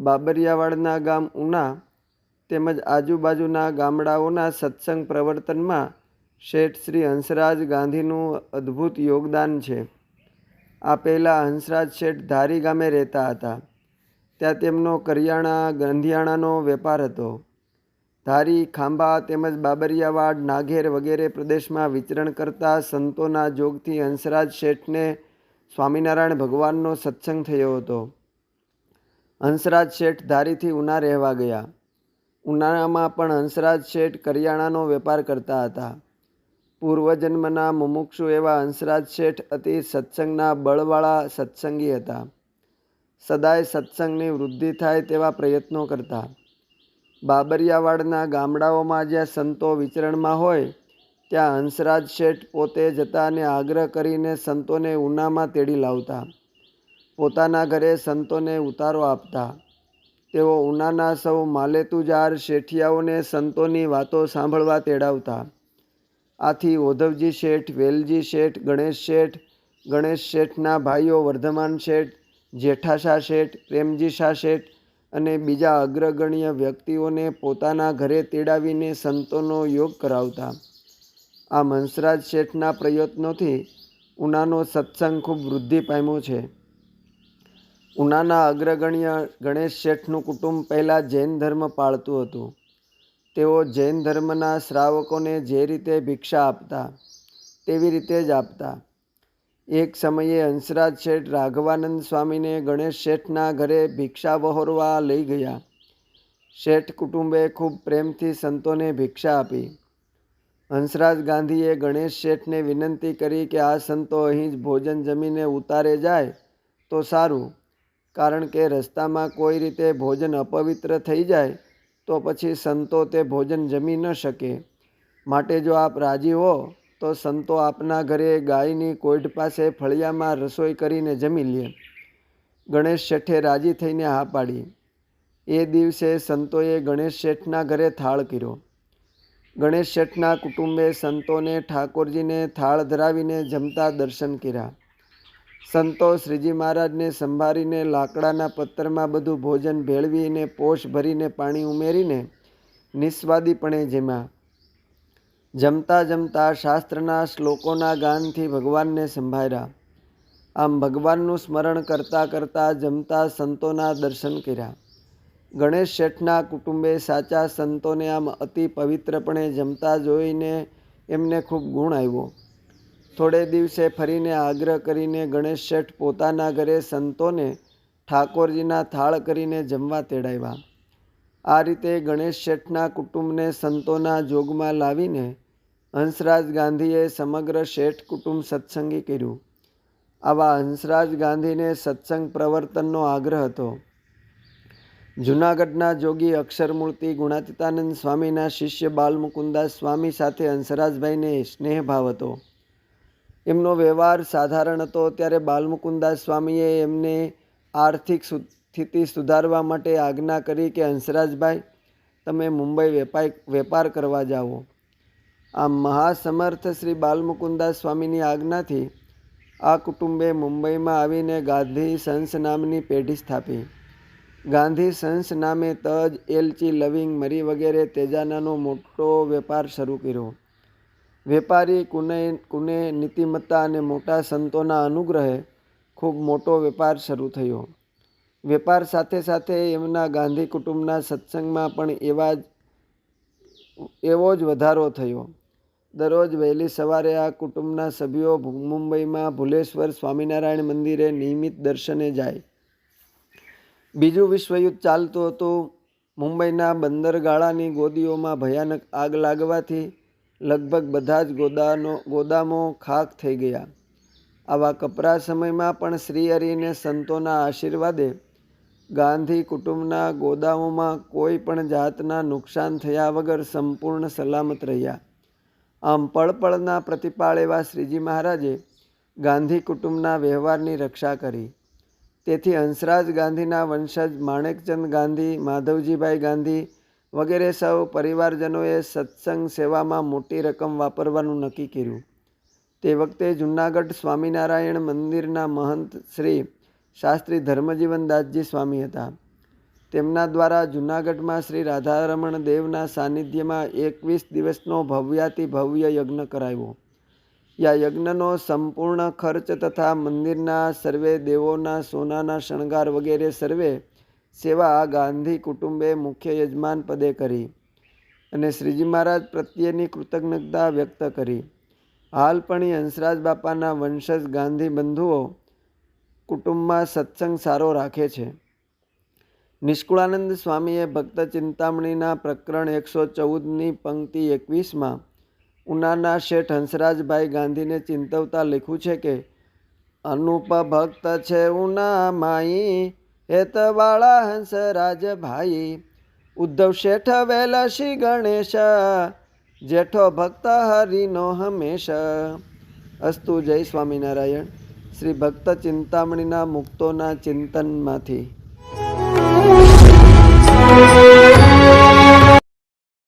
બાબરિયાવાડના ગામ ઉના તેમજ આજુબાજુના ગામડાઓના સત્સંગ પ્રવર્તનમાં શેઠ શ્રી હંસરાજ ગાંધીનું અદ્ભુત યોગદાન છે. આ પહેલાં હંસરાજ શેઠ ધારી ગામે રહેતા હતા. ત્યાં તેમનો કરિયાણા, ગંધિયાણાનો વેપાર હતો. ધારી, ખાંભા તેમજ બાબરિયાવાડ, નાઘેર વગેરે પ્રદેશમાં વિચરણ કરતા સંતોના જોગથી હંસરાજ શેઠને સ્વામિનારાયણ ભગવાનનો સત્સંગ થયો હતો. હંસરાજ શેઠ ધારીથી ઉના રહેવા ગયા. ઉનાળામાં પણ હંસરાજ શેઠ કરિયાણાનો વેપાર કરતા હતા. પૂર્વજન્મના મુમુક્ષુ એવા હંસરાજ શેઠ અતિ સત્સંગના બળવાળા સત્સંગી હતા. સદાય સત્સંગની વૃદ્ધિ થાય તેવા પ્રયત્નો કરતા. બાબરિયાવાડના ગામડાઓમાં જ્યાં સંતો વિચરણમાં હોય, ત્યાં હંસરાજ શેઠ પોતે જતા અને આગ્રહ કરીને સંતોને ઉનામાં તેડી લાવતા. પોતાના ઘરે સંતોને ઉતારો આપતા. તેઓ ઉનાના સૌ માલેતુજાર શેઠિયાઓને સંતોની વાતો સાંભળવા તેડાવતા. આથી ઓધવજી શેઠ, વેલજી શેઠ, ગણેશ શેઠ, ગણેશ શેઠના ભાઈઓ વર્ધમાન શેઠ, જેઠાશા શેઠ પ્રેમજી શાહ શેઠ અને બીજા અગ્રગણ્ય વ્યક્તિઓને પોતાના ઘરે તેડાવીને સંતોનો યોગ કરાવતા. આ હંસરાજ શેઠના પ્રયત્નોથી ઉનાનો સત્સંગ ખૂબ વૃદ્ધિ પામ્યો છે. ઉનાના અગ્રગણ્ય ગણેશ શેઠનું કુટુંબ પહેલાં જૈન ધર્મ પાળતું હતું. તેઓ જૈન ધર્મના શ્રાવકોને જે રીતે ભિક્ષા આપતા, તેવી રીતે જ આપતા. એક સમયે હંસરાજ શેઠ રાઘવાનંદ સ્વામીને ગણેશ શેઠના ઘરે ભિક્ષા વહોરવા લઈ ગયા. શેઠ કુટુંબે ખૂબ પ્રેમથી સંતોને ભિક્ષા આપી. હંસરાજ ગાંધીએ ગણેશ શેઠને વિનંતી કરી કે આ સંતો અહીં જ ભોજન જમીને ઉતારે જાય તો સારું. કારણ કે રસ્તામાં કોઈ રીતે ભોજન અપવિત્ર થઈ જાય, તો પછી સંતો તે ભોજન જમી ન શકે. માટે જો આપ રાજી હો, તો સંતો આપના ઘરે ગાયની કોઈઢ પાસે ફળિયામાં રસોઈ કરીને જમી લે. ગણેશ શેઠે રાજી થઈને હા પાડી. એ દિવસે સંતોએ ગણેશ શેઠના ઘરે થાળ કર્યો. ગણેશ શેઠના કુટુંબે સંતોને ઠાકોરજીને થાળ ધરાવીને જમતા દર્શન કર્યા. સંતો શ્રીજી મહારાજને સંભાળીને લાકડાના પત્તરમાં બધું ભોજન ભેળવીને પોષ ભરીને પાણી ઉમેરીને નિસ્વાદીપણે જેમાં જમતા જમતા શાસ્ત્રના શ્લોકોના ગાનથી ભગવાનને સંભાળ્યા. આમ ભગવાનનું સ્મરણ કરતાં કરતાં જમતા સંતોના દર્શન કર્યા. ગણેશ શેઠના કુટુંબે સાચા સંતોને આમ અતિ પવિત્રપણે જમતા જોઈને એમને ખૂબ ગુણ આવ્યો. થોડે દિવસે ફરીને આગ્રહ કરીને ગણેશ શેઠ પોતાના ઘરે સંતોને ઠાકોરજીના થાળ કરીને જમવા તેડાવ્યા. આ રીતે ગણેશ શેઠના કુટુંબને સંતોના જોગમાં લાવીને હંસરાજ ગાંધીએ સમગ્ર શેઠ કુટુંબ સત્સંગી કર્યું. આવા હંસરાજ ગાંધીને સત્સંગ પ્રવર્તનનો આગ્રહ હતો. જૂનાગઢના જોગી અક્ષરમૂર્તિ ગુણાતીતાનંદ સ્વામીના શિષ્ય બાલમુકુદાસ સ્વામી સાથે હંસરાજભાઈને સ્નેહભાવ હતો. એમનો વ્યવહાર સાધારણ હતો. ત્યારે બાલમુકુદાસ સ્વામીએ એમને આર્થિક સ્થિતિ સુધારવા માટે આજ્ઞા કરી કે, હંસરાજભાઈ, તમે મુંબઈ વેપાર વેપાર કરવા જાઓ. આમ મહાસમર્થ શ્રી બાલમુકુદાસ સ્વામીની આજ્ઞાથી આ કુટુંબે મુંબઈમાં આવીને ગાંધી સંસ નામની પેઢી સ્થાપી. ગાંધી સંસ નામે તજ, એલચી, લવિંગ, મરી વગેરે તેજાનાનો મોટો વેપાર શરૂ કર્યો. વેપારી કુને કુને નીતિમત્તા અને મોટા સંતોના અનુગ્રહે ખૂબ મોટો વેપાર શરૂ થયો. વેપાર સાથે સાથે એમના ગાંધી કુટુંબના સત્સંગમાં પણ એવા જ, એવો જ વધારો થયો. દરરોજ વહેલી સવારે આ કુટુંબના સભ્યો મુંબઈમાં ભુલેશ્વર સ્વામિનારાયણ મંદિરે નિયમિત દર્શને જાય. બીજું વિશ્વયુદ્ધ ચાલતું હતું. મુંબઈના બંદરગાળાની ગોદીઓમાં ભયાનક આગ લાગવાથી લગભગ બધા જ ગોદાનો, ગોદામો ખાક થઈ ગયા. આવા કપરા સમયમાં પણ શ્રી હરિને સંતોના આશીર્વાદે ગાંધી કુટુંબના ગોદામોમાં કોઈ પણ જાતના નુકસાન થયા વગર સંપૂર્ણ સલામત રહ્યા. આમ પળપળના પ્રતિપાળ એવા શ્રીજી મહારાજે ગાંધી કુટુંબના વ્યવહારની રક્ષા કરી. તેથી હંસરાજ ગાંધીના વંશજ માણેકચંદ ગાંધી, માધવજીભાઈ ગાંધી વગેરે સૌ પરિવારજનોએ સત્સંગ સેવામાં મોટી રકમ વાપરવાનું નક્કી કર્યું. તે વખતે જૂનાગઢ સ્વામિનારાયણ મંદિરના મહંત શ્રી શાસ્ત્રી ધર્મજીવનદાસજી સ્વામી હતા. તેમના દ્વારા જૂનાગઢમાં શ્રી રાધારમણ દેવના સાનિધ્યમાં એકવીસ દિવસનો ભવ્યાતિ ભવ્ય યજ્ઞ કરાવ્યો. યા યજ્ઞનો સંપૂર્ણ ખર્ચ તથા મંદિરના સર્વે દેવોના સોનાના શણગાર વગેરે સર્વે સેવા ગાંધી કુટુંબે મુખ્ય યજમાન પદે કરી અને શ્રીજી મહારાજ પ્રત્યેની કૃતજ્ઞતા વ્યક્ત કરી. હાલ પણ હંસરાજ બાપાના વંશજ ગાંધી બંધુઓ કુટુંબમાં સત્સંગ સારો રાખે છે. નિષ્કુળાનંદ સ્વામીએ ભક્ત ચિંતામણીના પ્રકરણ એકસો ચૌદની પંક્તિ એકવીસમાં ઉનાના શેઠ હંસરાજભાઈ ગાંધીને ચિંતવતા લખ્યું છે કે અનુપ ભક્ત છે ઉના માઈ હેતવાળા હંસરાજ ભાઈ ઉદ્ધવ શેઠ વેલા શ્રી ગણેશ, જેઠો ભક્ત હરિનો હંમેશ. અસ્તુ જય સ્વામિનારાયણ. શ્રી ભક્ત ચિંતામણીના મુક્તોના ચિંતનમાંથી.